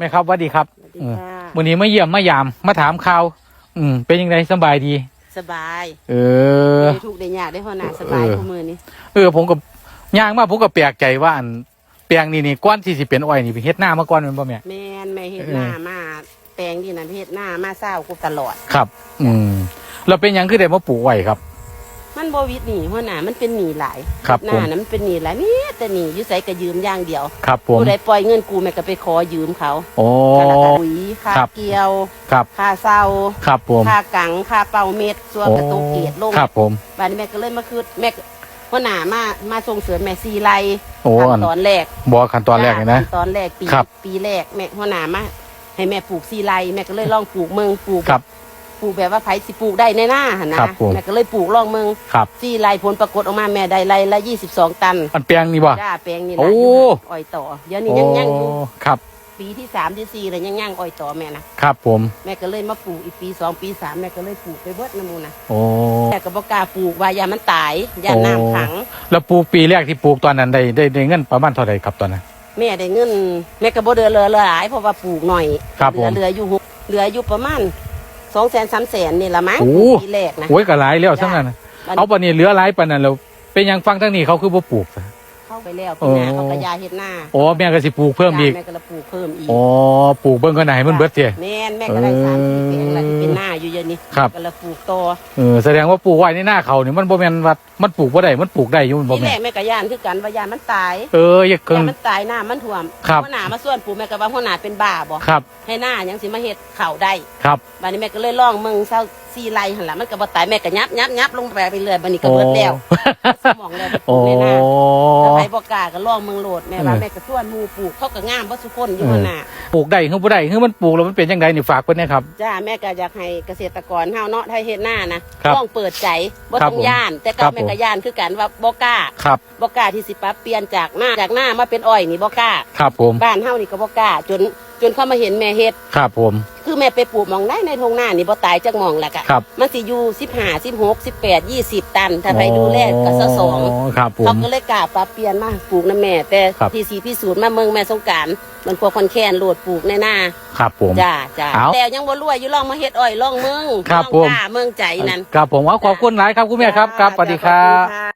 แม่ครับสวัสดีครับสวัสดีเออค่ะวันนี้มาเยี่ยมมายามมาถามข่าว อืม เป็นยังไงสบายดี สบาย เออได้ถูกได้ยากได้หัวหน้าสบายเออทุกมือนี่เออ ผมก็ย่างมาผมก็แปลกใจว่าอันแปลงนี่นี่ก้อนที่สิเป็นอ้อยนี่ไปเฮ็ดหน้ามาก่อนแมันบ่แม่แม่นแม่เฮ็ดเออหน้ามาแปลงนี่นะเฮ็ดหน้ามาเศร้ากูตลอดครับ อืมเราเป็นหยังคือได้มาปลูกไว้ครับ มันบ่วิดหนีหัวหน้ามันเป็นหนีหลายครับหผมน้านั้นมันเป็นหนีหลายมีแต่หนีอยู่ไสก็ยืมอย่างเดียวครับผม ผู้ใดปล่อยเงินกูแม่ก็ไปขอยืมเขาโอ้ก็แล้วก็ปุ๋ยค่าครับ เกี่ยวครับ ค่าเศร้าครับผมค่ากังค่าเป่าเม็ดส่วนโอ้กระตุกเกตลง ครับผมบัดนี้แม่ก็เลยมาคืดแม่ก็หัวหน้ามามาส่งเสริมแม่ซีไลโอ้อันขั้นตอนแรกบอกขั้นตอนแรกเลยนะ ขั้ตอนแรกปีครับปีแรกแม่หัวหน้ามาให้แม่ปลูกซีไรแม่ก็เลยลองปลูกเมืองปลูกครับ ปลูกแบบว่าไผสิปลูกได้ในหน้าหันนะครับผม แม่ก็เลยปลูกลองเมืองครับซีไรผลปรากฏออกมาแม่ได้ไรละยี่สิบสองตันอันแปลงนี่บ่ จ้าแปลงนี่โอ้นะอยู่อ้อยต่อเดี๋ยวนี้โอ้ยังยังอยู่ครับ ปีที่สามที่สี่เลยยังยังอ้อยต่อแม่นะครับผม แม่ก็เลยมาปลูกอีกปีสองปีสามแม่ก็เลยปลูกไปเบิดน้ำมูนะโอ้ แม่ก็บอกกล้าปลูกว่ายามันตายยาน้ำขัง แล้วปลูกปีแรกที่ปลูกตอนนั้นได้ได้ได้เงินประมาณเท่าไหร่ครับตอนนั้น แม่ได้เงินแม่ก็บ่เดือเรือเรือหลายเพราะว่าปลูกหน่อยครับเหลือผมเหลืออยู่หกเหลืออยู่ประมาณ สองแสนสามแสนนี่ละมั้งโอ้ ปีแรกนะ โอ้ยก็หลายแล้วทั้งนั้นน่ะมันเอาปานนี้เหลือหลายปานนั้นแล้วเป็นหยังฟังทั้งนี้เขาคือบ่ปลูกซะ เข้าไปแล้วปีหน้าโอ้เขากระยาเฮ็ดหน้าโอ้แม่ก็สิปลูกเพิ่มอีก แม่ก็เลยปลูกเพิ่มอีกอ๋อปลูกเบิ่งก็ไหนมันเบิดเตี้ยแม่นแม่ก็ได้สามสี่แปลงแล้วที่เป็นหน้าอยู่เยอะนี่ครับก็เลยปลูกต่อเออแสดงว่าปลูกไว้ในหน้าเขานี่มันบ่แม่นว่ามันปลูกบ่ได้มันปลูกได้อยู่มันบ่ที่แรแม่กนแม่ก็ย่านคือกันว่ายานมันตาย เอออย่าเกิยานนมันตายหน้ามันท่วมครับหัวหน้ามาส่วนปลูกแม่ก็ว่าหัวหน้าเป็นบ้าบ่ครับให้หน้ายังสิมาเฮ็ดข้าวได้ครับบัดนี้แม่ก็เลยลองมึงเศร้าซีไรหั่นล่ะมันก็บ่ตายแม่ก็ยับยับยับลงไปไปเรื่อยบัดนี้ก็เบิดแล้วสมองแล้วไปปโอ้ลูกในหน้าถ้าใคร บอกกล้าก็ลองเมืองโหลดแม่ว่าเออแม่ก็ส่วนหมูปลูกเขาก็งามบ่สุคนอยู่หั่นน่ะปลูกได้คือบ่ได้คือมันปลูกแล้วมันเป็นจังไดนี่ฝากเพิ่นนะครับ จ้าแม่ก็อยากให้เกษตรกรเฮาเนาะไทยเฮ็ดหน้านะครับลองเปิดใจบ่ครับต้องผมย่าน แต่ครัก็บแม่ก็ย่านคือกันว่าบ่กล้าครับบ่กล้าที่สิปรับเปลี่ยนจากหน้าจากหน้ามาเป็นอ้อยนี่บ่กล้าครับผมบ้านเฮานี่ก็บ่กล้าจนจนเขามาเห็นแม่เฮ็ดครับผม คือแม่ไปปลูกหมองได้ในทงหน้านี่บ่ตายจักหมองแหละกะครับมันสิอยู่15 16 18 20ตัน ถ้าไปดูแลก็ซะสองครับผมเขาก็เลยกล้าปรับเปลี่ยนมาปลูกน้ำแม่ แต่ครับที่สีพิสูจน์มาเมืองแม่สงกรารมันพวกคอนแคนโหลดปลูกในหน้าครับผมจ้าจ้าเอาแต่ยังบ่รวยอยู่ลองมาเฮ็ดอ้อยลองเมืองครับลองผมกล้าเมืองใจนั่นครับผมว่าขอบคุณหลายครับคุณแม่ครับครับสวัสดีครับสวัสดีค่ะ